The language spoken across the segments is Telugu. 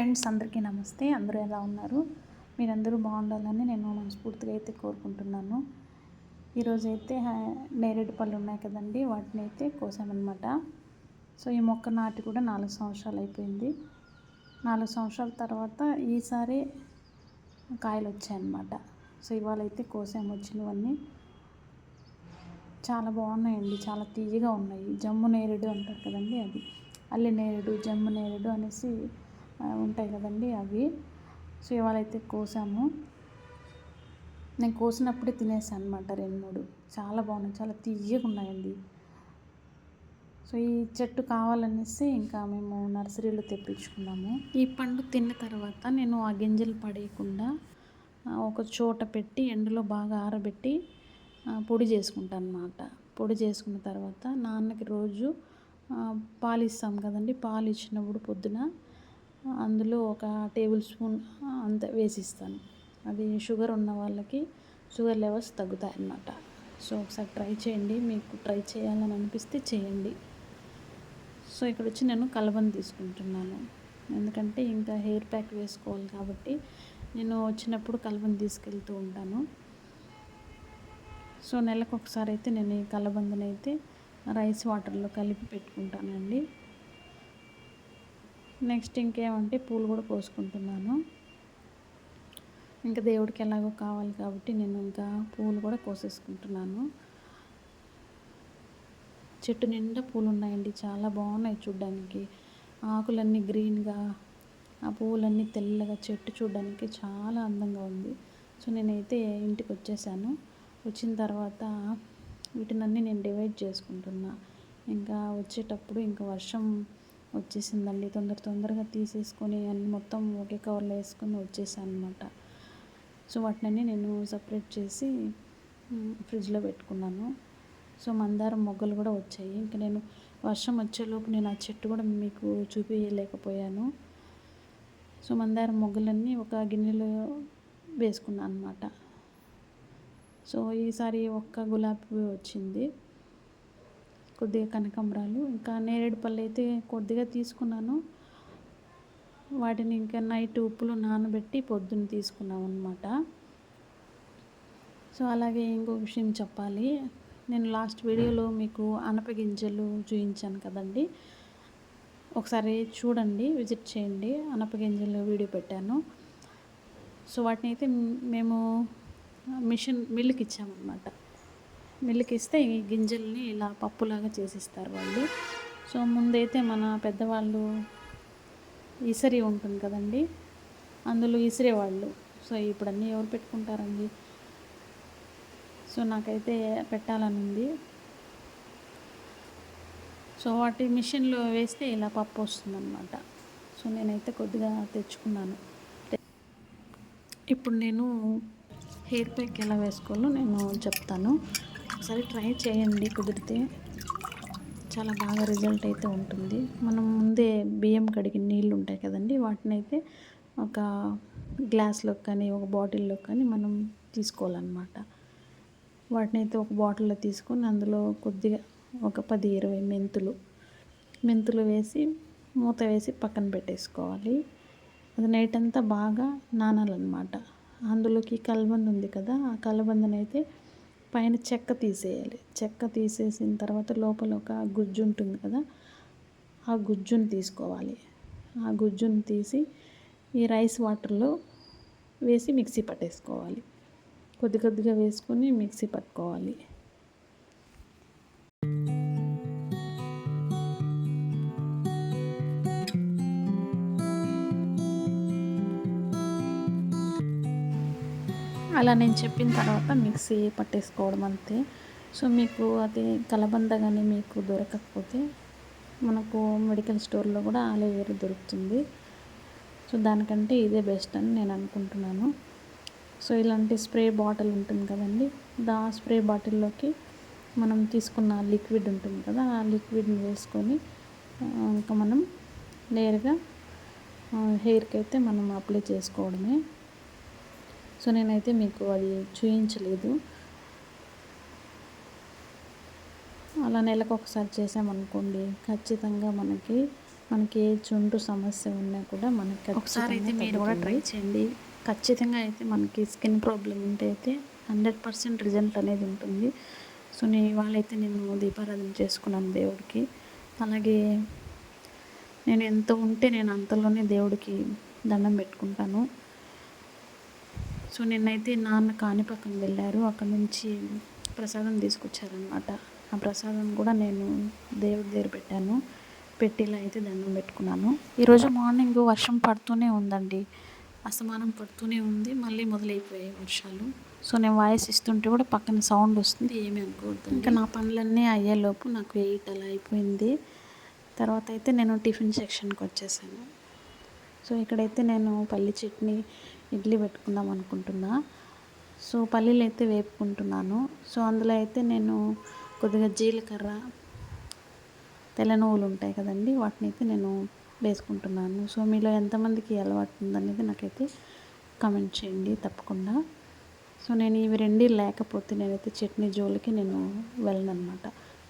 ఫ్రెండ్స్ అందరికీ నమస్తే. అందరూ ఎలా ఉన్నారు? మీరందరూ బాగుండాలని నేను మనస్ఫూర్తిగా అయితే కోరుకుంటున్నాను. ఈరోజు అయితే నేరేడు పళ్ళు ఉన్నాయి కదండి. వాటిని అయితే కోసామన్నమాట. సో ఈ మొక్క నాటి కూడా నాలుగు సంవత్సరాలు అయిపోయింది. నాలుగు సంవత్సరాల తర్వాత ఈసారి కాయలు వచ్చాయన్నమాట సో ఇవాళ అయితే కోసాము వచ్చినవన్నీ. చాలా బాగున్నాయండి. చాలా తీయగా ఉన్నాయి. జమ్ము నేరేడు అంటారు కదండి అది. అల్లి నేరేడు జమ్ము నేరేడు అనేసి ఉంటాయి కదండి అవి. సో ఇవాళ అయితే కోసాము. నేను కోసినప్పుడే తినేసాను అనమాట రెండు మూడు. చాలా బాగున్నాయి చాలా తీయగా ఉన్నాయండి. సో ఈ చెట్టు కావాలనేసి ఇంకా మేము నర్సరీలో తెప్పించుకున్నాము. ఈ పండు తిన్న తర్వాత నేను ఆ గింజలు పడేయకుండా ఒక చోట పెట్టి ఎండలో బాగా ఆరబెట్టి పొడి చేసుకుంటాను అనమాట పొడి చేసుకున్న తర్వాత నాన్నకి రోజు పాలు ఇస్తాం కదండి పాలు ఇచ్చినప్పుడు పొద్దున అందులో ఒక టేబుల్ స్పూన్ అంత వేసిస్తాను. అది షుగర్ ఉన్న వాళ్ళకి షుగర్ లెవెల్స్ తగ్గుతాయి అన్నమాట సో ఒకసారి ట్రై చేయండి. మీకు ట్రై చేయాలని అనిపిస్తే చేయండి. సో ఇక్కడ వచ్చి నేను కలబంద తీసుకుంటున్నాను. ఎందుకంటే ఇంకా హెయిర్ ప్యాక్ వేసుకోవాలి కాబట్టి నేను వచ్చినప్పుడు కలబంద తీసుకెళ్తూ ఉంటాను. సో నెలకు ఒకసారి అయితే నేను ఈ కలబందనైతే రైస్ వాటర్లో కలిపి పెట్టుకుంటానండి. నెక్స్ట్ ఇంకేమంటే పూలు కూడా కోసుకుంటున్నాను. ఇంకా దేవుడికి ఎలాగో కావాలి కాబట్టి నేను ఇంకా పూలు కూడా కోసేసుకుంటున్నాను. చెట్టు నిండా పూలు ఉన్నాయండి చాలా బాగున్నాయి చూడ్డానికి. ఆకులన్నీ గ్రీన్గా ఆ పువ్వులన్నీ తెల్లగా చెట్టు చూడడానికి చాలా అందంగా ఉంది. సో నేనైతే ఇంటికి వచ్చేసాను. వచ్చిన తర్వాత వీటినన్నీ నేను డివైడ్ చేసుకుంటున్నా. ఇంకా వచ్చేటప్పుడు ఇంకా వర్షం వచ్చేసిందండి తొందర తొందరగా తీసేసుకొని అన్ని మొత్తం ఒకే కవర్లో వేసుకొని వచ్చేసాను అనమాట సో వాటిని నేను సపరేట్ చేసి ఫ్రిడ్జ్లో పెట్టుకున్నాను. సో మందారం మొగ్గలు కూడా వచ్చాయి. ఇంకా నేను వర్షం వచ్చేలోపు నేను ఆ చెట్టు కూడా మీకు చూపించలేకపోయాను సో మందారం మొగ్గలన్నీ ఒక గిన్నెలో వేసుకున్నాను అనమాట సో ఈసారి ఒక్క గులాబీ వచ్చింది. కొద్దిగా కనకాంబరాలు. ఇంకా నేరేడు పళ్ళు అయితే కొద్దిగా తీసుకున్నాను. వాటిని ఇంకా నైట్ ఉప్పులు నానబెట్టి పొద్దున్న తీసుకున్నాం అనమాట సో అలాగే ఇంకో విషయం చెప్పాలి. నేను లాస్ట్ వీడియోలో మీకు అనపగింజలు చూపించాను కదండి. ఒకసారి చూడండి విజిట్ చేయండి. అనపగింజలు వీడియో పెట్టాను. సో వాటిని అయితే మేము మిషన్ మిల్లుకి ఇచ్చామన్నమాట. మిల్లుకి ఇస్తే ఈ గింజల్ని ఇలా పప్పులాగా చేసిస్తారు వాళ్ళు. సో ముందైతే మన పెద్దవాళ్ళు ఇసరి ఉంటుంది కదండి అందులో ఇసిరేవాళ్ళు సో ఇప్పుడు అన్నీ ఎవరు పెట్టుకుంటారండి? సో నాకైతే పెట్టాలని ఉంది సో వాటి మిషన్లో వేస్తే ఇలా పప్పు వస్తుందన్నమాట. సో నేనైతే కొద్దిగా తెచ్చుకున్నాను. ఇప్పుడు నేను హెయిర్ ప్యాక్ ఎలా వేసుకోవాలో నేను చెప్తాను. ఒకసారి ట్రై చేయండి కుదిరితే. చాలా బాగా రిజల్ట్ అయితే ఉంటుంది. మనం ముందే బియ్యం కడిగిన నీళ్ళు ఉంటాయి కదండి వాటిని అయితే ఒక గ్లాస్లో కానీ ఒక బాటిల్లో కానీ మనం తీసుకోవాలన్నమాట. వాటిని అయితే ఒక బాటిల్లో తీసుకొని అందులో కొద్దిగా ఒక పది ఇరవై మెంతులు మెంతులు వేసి మూత వేసి పక్కన పెట్టేసుకోవాలి. అది నైట్ అంతా బాగా నానాలన్నమాట. అందులోకి కలబంద ఉంది కదా ఆ కలబందనైతే పైన చెక్క తీసేయాలి. చెక్క తీసేసిన తర్వాత లోపల ఒక గుజ్జు ఉంటుంది కదా ఆ గుజ్జును తీసుకోవాలి. ఆ గుజ్జును తీసి ఈ రైస్ వాటర్లో వేసి మిక్సీ పట్టేసుకోవాలి. కొద్ది కొద్దిగా వేసుకొని మిక్సీ పట్టుకోవాలి. అలా నేను చెప్పిన తర్వాత మిక్సీ పట్టేసుకోవడం అంతే. సో మీకు అది కలబంద కానీ మీకు దొరకకపోతే మనకు మెడికల్ స్టోర్లో కూడా ఆలోవేరా దొరుకుతుంది. సో దానికంటే ఇదే బెస్ట్ అని నేను అనుకుంటున్నాను. సో ఇలాంటి స్ప్రే బాటిల్ ఉంటుంది కదండి దా స్ప్రే బాటిల్లోకి మనం తీసుకున్న లిక్విడ్ ఉంటుంది కదా ఆ లిక్విడ్ని వేసుకొని ఇంకా మనం నేరుగా హెయిర్కి అయితే మనం అప్లై చేసుకోవడమే. సో నేనైతే మీకు అది చూపించలేదు అలా నెలకు ఒకసారి చేసామనుకోండి ఖచ్చితంగా మనకి మనకి ఏ చుంటు సమస్య ఉన్నా కూడా మనకి ఒకసారి అయితే మీరు కూడా ట్రై చేయండి. ఖచ్చితంగా అయితే మనకి స్కిన్ ప్రాబ్లం ఉంటే అయితే హండ్రెడ్ పర్సెంట్ రిజల్ట్ అనేది ఉంటుంది. సో నేను ఇవాళ అయితే నేను దీపారాధన చేసుకున్నాను దేవుడికి. అలాగే నేను ఎంత ఉంటే నేను అంతలోనే దేవుడికి దండం పెట్టుకుంటాను. సో నిన్నైతే నాన్న కాణిపాకం వెళ్ళారు. అక్కడ నుంచి ప్రసాదం తీసుకొచ్చారనమాట ఆ ప్రసాదం కూడా నేను దేవుడి దగ్గర పెట్టాను. పెట్టిలా అయితే దండం పెట్టుకున్నాను. ఈరోజు మార్నింగ్ వర్షం పడుతూనే ఉందండి. అసమానం పడుతూనే ఉంది. మళ్ళీ మొదలైపోయాయి వర్షాలు. సో నేను వాయిస్ ఇస్తుంటే కూడా పక్కన సౌండ్ వస్తుంది. ఏమీ అనుకోవద్దు ఇంకా నా పనులన్నీ అయ్యేలోపు నాకు ఎయిట్ అలా అయిపోయింది. తర్వాత అయితే నేను టిఫిన్ సెక్షన్కి వచ్చేసాను. సో ఇక్కడైతే నేను పల్లి చట్నీ ఇడ్లీ పెట్టుకుందాం అనుకుంటున్నా. సో పల్లీలు అయితే వేపుకుంటున్నాను. సో అందులో అయితే నేను కొద్దిగా జీలకర్ర తెల్ల నువ్వులు ఉంటాయి కదండి వాటిని అయితే నేను వేసుకుంటున్నాను. సో మీలో ఎంతమందికి అలవాటు ఉందనేది నాకైతే కమెంట్ చేయండి తప్పకుండా. సో నేను ఇవి రెండు లేకపోతే నేనైతే చట్నీ జోలికి నేను వెళ్ళను అనమాట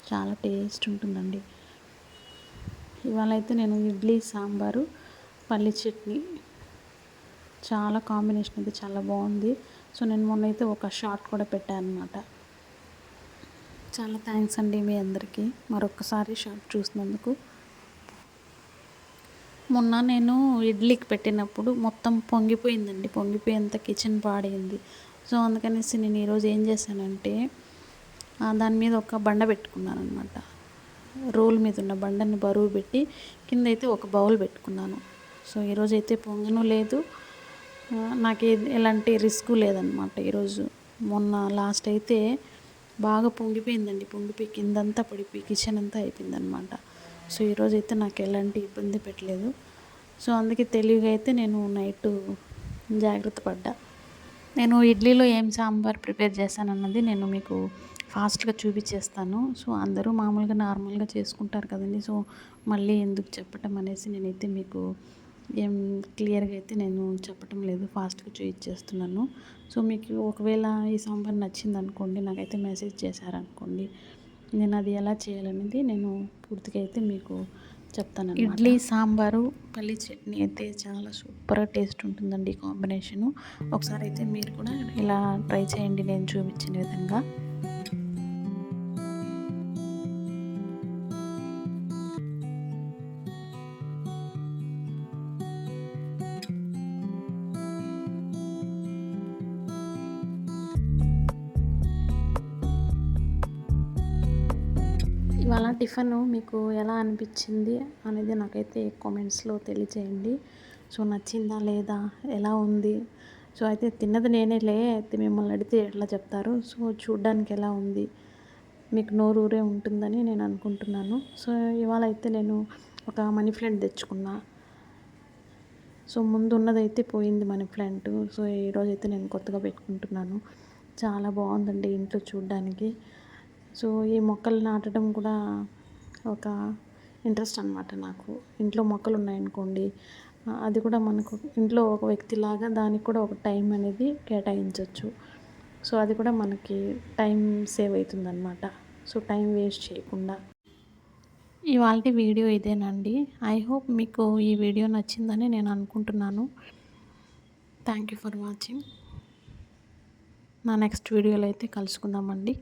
చాలా టేస్ట్ ఉంటుందండి. ఇవాళ అయితే నేను ఇడ్లీ సాంబారు పల్లి చట్నీ చాలా కాంబినేషన్ అయితే చాలా బాగుంది. సో నేను మొన్న అయితే ఒక షార్ట్ కూడా పెట్టాను అనమాట చాలా థ్యాంక్స్ అండి మీ అందరికీ. మరొకసారి షార్ట్ చూసినందుకు. మొన్న నేను ఇడ్లీకి పెట్టినప్పుడు మొత్తం పొంగిపోయిందండి. పొంగిపోయేంత కిచెన్ పాడైంది. సో అందుకనేసి నేను ఈరోజు ఏం చేశానంటే దాని మీద ఒక బండ పెట్టుకున్నాను అనమాట రోల్ మీద ఉన్న బండని బరువు పెట్టి కింద అయితే ఒక బౌల్ పెట్టుకున్నాను. సో ఈరోజు అయితే పొంగను లేదు. నాకు ఎలాంటి రిస్క్ లేదనమాట ఈరోజు. మొన్న లాస్ట్ అయితే బాగా పొంగిపోయిందండి పొంగిపోయి కిందంతా పడిపోయి కిచెన్ అంతా అయిపోయిందనమాట సో ఈరోజు అయితే నాకు ఎలాంటి ఇబ్బంది పెట్టలేదు. సో అందుకే తెలివిగా అయితే నేను నైట్ జాగ్రత్త పడ్డా. నేను ఇడ్లీలో ఏం సాంబార్ ప్రిపేర్ చేశానన్నది నేను మీకు ఫాస్ట్గా చూపించేస్తాను సో అందరూ మామూలుగా నార్మల్గా చేసుకుంటారు కదండి. సో మళ్ళీ ఎందుకు చెప్పటం అనేసి నేనైతే మీకు ఏం క్లియర్గా అయితే నేను చెప్పటం లేదు ఫాస్ట్గా చూపించేస్తున్నాను సో మీకు ఒకవేళ ఈ సాంబార్ నచ్చింది అనుకోండి నాకైతే మెసేజ్ చేశారనుకోండి నేను అది ఎలా చేయాలనేది నేను పూర్తిగా అయితే మీకు చెప్తాను ఇడ్లీ సాంబారు పల్లి చట్నీ అయితే చాలా సూపర్ టేస్ట్ ఉంటుందండి కాంబినేషను. ఒకసారి అయితే మీరు కూడా ఇలా ట్రై చేయండి నేను చూపించిన విధంగా. ఇవాళ టిఫిన్ మీకు ఎలా అనిపించింది అనేది నాకైతే కామెంట్స్లో తెలియచేయండి సో నచ్చిందా లేదా? ఎలా ఉంది? సో అయితే తిన్నది నేనే లే అయితే మిమ్మల్ని అడిగితే ఎట్లా చెప్తారు? సో చూడ్డానికి ఎలా ఉంది? మీకు నోరు ఊరే ఉంటుందని నేను అనుకుంటున్నాను. సో ఇవాళ అయితే నేను ఒక మనీ ప్లాంట్ తెచ్చుకున్నా. సో ముందు ఉన్నదైతే పోయింది మనీ ప్లాంట్. సో ఈరోజు అయితే నేను కొత్తగా పెట్టుకుంటున్నాను. చాలా బాగుందండి ఇంట్లో చూడ్డానికి. సో ఈ మొక్కలు నాటడం కూడా ఒక ఇంట్రెస్ట్ అనమాట నాకు. ఇంట్లో మొక్కలు ఉన్నాయనుకోండి అది కూడా మనకు ఇంట్లో ఒక వ్యక్తిలాగా దానికి కూడా ఒక టైం అనేది కేటాయించవచ్చు సో అది కూడా మనకి టైం సేవ్ అవుతుందన్నమాట. సో టైం వేస్ట్ చేయకుండా. ఇవాళ వీడియో ఇదేనండి. ఐ హోప్ మీకు ఈ వీడియో నచ్చిందని నేను అనుకుంటున్నాను. Thank you for watching. నా నెక్స్ట్ వీడియోలో అయితే కలుసుకుందామండి.